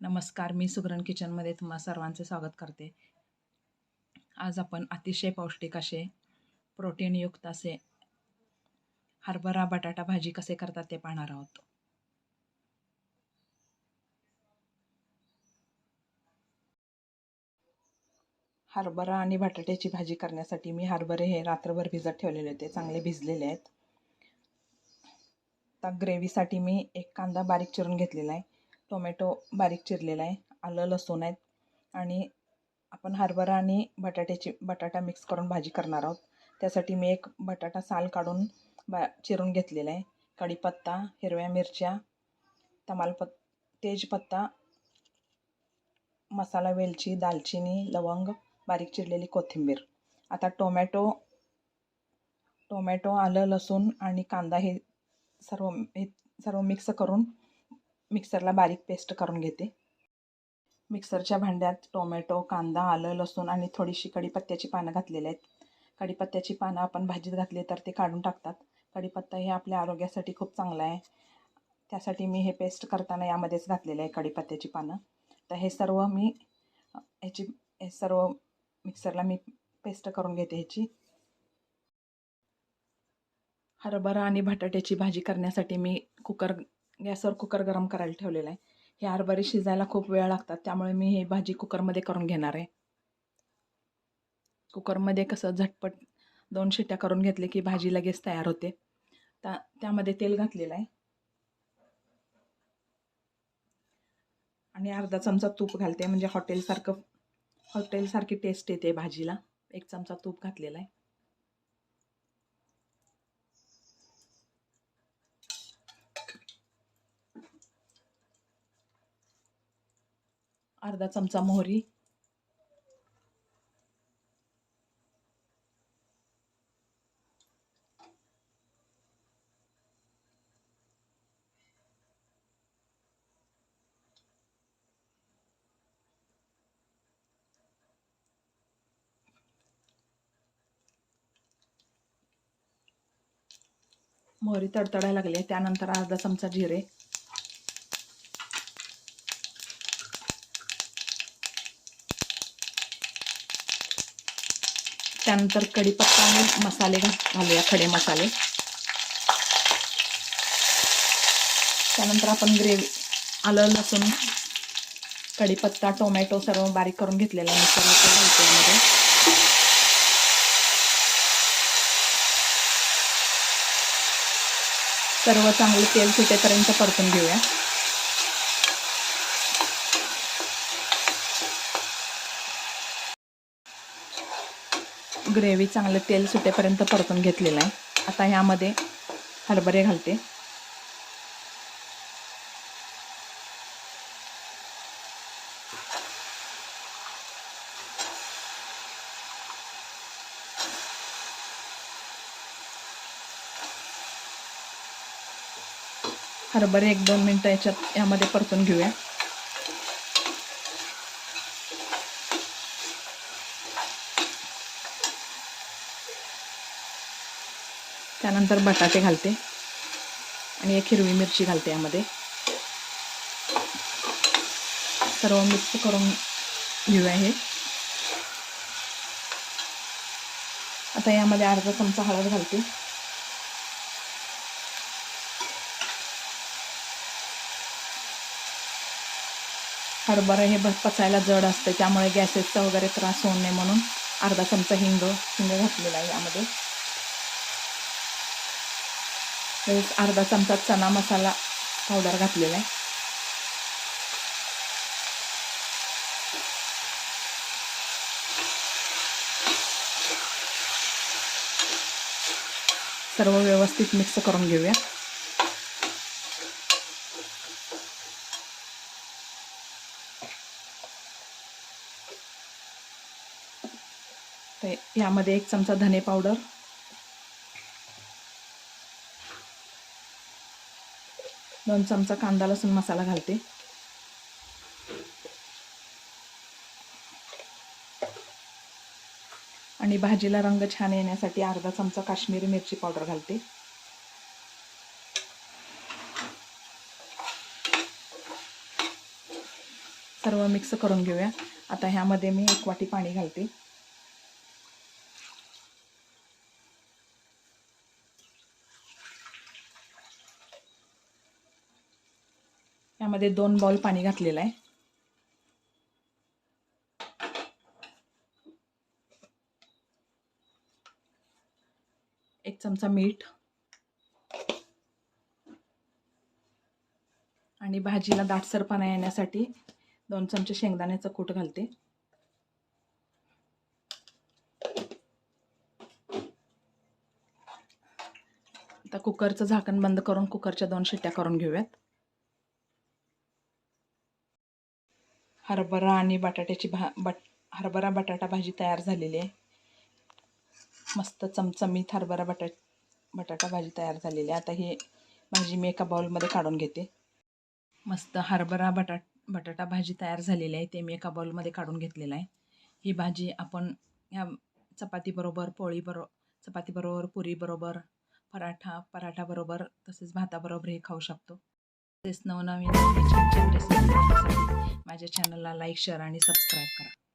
नमस्कार मी सुगरण किचनमध्ये तुम्हा सर्वांचे स्वागत करते. आज आपण अतिशय पौष्टिक असे प्रोटीनयुक्त असे हरभरा बटाटा भाजी कसे करतात ते पाहणार आहोत. हरभरा आणि बटाट्याची भाजी करण्यासाठी मी हरभरे हे रात्रभर भिजत ठेवलेले होते चांगले भिजलेले आहेत. आता ग्रेव्हीसाठी मी एक कांदा बारीक चिरून घेतलेला आहे. टोमॅटो बारीक चिरलेला आहे आलं लसूण आहेत आणि आपण हरभरा आणि बटाट्याची बटाटा मिक्स करून भाजी करणार आहोत. त्यासाठी मी एक बटाटा साल काढून बा चिरून घेतलेला आहे. कढीपत्ता हिरव्या मिरच्या तमालपत् तेजपत्ता मसाला वेलची दालचिनी लवंग बारीक चिरलेली कोथिंबीर. आता टोमॅटो टोमॅटो आलं लसूण आणि कांदा हे सर्व हे सर्व मिक्स करून मिक्सरला बारीक पेस्ट करून घेते. मिक्सरच्या भांड्यात टोमॅटो कांदा आलं लसूण आणि थोडीशी कढीपत्त्याची पानं घातलेली आहेत. कढीपत्त्याची पानं आपण भाजीत घातली तर ते काढून टाकतात. कढीपत्ता हे आपल्या आरोग्यासाठी खूप चांगलं आहे. त्यासाठी मी हे पेस्ट करताना यामध्येच घातलेलं आहे कढीपत्त्याची पानं. तर हे सर्व मी ह्याची हे सर्व मिक्सरला मी पेस्ट करून घेते ह्याची. हरभरा आणि बटाट्याची भाजी करण्यासाठी मी कुकर गॅसवर कुकर गरम करायला ठेवलेला आहे. हे हरभरे शिजायला खूप वेळ लागतात त्यामुळे मी हे भाजी कुकरमध्ये करून घेणार आहे. कुकरमध्ये कसं झटपट दोन शिट्ट्या करून घेतले की भाजी लगेच तयार होते. त्या त्यामध्ये तेल घातलेलं आहे. आणि अर्धा चमचा तूप घालते म्हणजे हॉटेलसारखं हॉटेलसारखी टेस्ट येते भाजीला. एक चमचा तूप घातलेला आहे. अर्धा चमचा मोहरी. मोहरी तडतडायला लागली त्यानंतर अर्धा चमचा जिरे. त्यानंतर कढीपत्ता आणि मसाले घालूया खडे मसाले. त्यानंतर आपण ग्रेव्ही आलं लसूण कढीपत्ता टोमॅटो सर्व बारीक करून घेतलेला मसाला सर्व यामध्ये सर्व चांगले तेल सुटेपर्यंत परतून घेऊया. ग्रेव्ही चांगलं तेल सुटेपर्यंत परतून घेतलेलं आहे. आता ह्यामध्ये हरभरे घालते. हरभरे एक दोन मिनटं याच्यात यामध्ये परतून घेऊया. त्यानंतर बटाटे घालते. आणि एक हिरवी मिरची घालते यामध्ये. सर्व मिक्स करून घेऊया हे. आता यामध्ये अर्धा चमचा हळद घालते. हरभरा हे पचायला जड असते त्यामुळे गॅसेसचा वगैरे त्रास होऊ नये म्हणून अर्धा चमचा हिंग हिंग घातलेला आहे यामध्ये. एक अर्धा चमचा चना मसाला पावडर घातलेला आहे. सर्व व्यवस्थित मिक्स करून घेऊया. यामध्ये एक चमचा धने पावडर दोन चमचा कांदा लसूण मसाला घालते. आणि भाजीला रंग छान येण्यासाठी अर्धा चमचा काश्मीरी मिरची पावडर घालते. सर्व मिक्स करून घेऊया. आता ह्यामध्ये मी एक वाटी पाणी घालते. यामध्ये दोन बाउल पाणी घातलेलं आहे. एक चमचा मीठ. आणि भाजीला दाटसरपणा येण्यासाठी दोन चमचे शेंगदाण्याचं कूट घालते. आता कुकरचं झाकण बंद करून कुकरच्या दोन शिट्ट्या करून घेऊयात. हरभरा आणि बटाट्याची भा बट हरभरा बटाटा भाजी तयार झालेली आहे. मस्त चमचमीत हरभरा बटा बटाटा भाजी तयार झालेली आहे. आता ही भाजी मी एका बाऊलमध्ये काढून घेते. मस्त हरभरा बटाट बटाटा भाजी तयार झालेली आहे. ते मी एका बाऊलमध्ये काढून घेतलेलं आहे. ही भाजी आपण ह्या चपातीबरोबर पोळीबरो चपातीबरोबर पुरीबरोबर पराठा पराठाबरोबर तसेच भाताबरोबर हे खाऊ शकतो. तसेच नवनवीन माझ्या चॅनलला लाईक शेअर आणि सबस्क्राईब करा.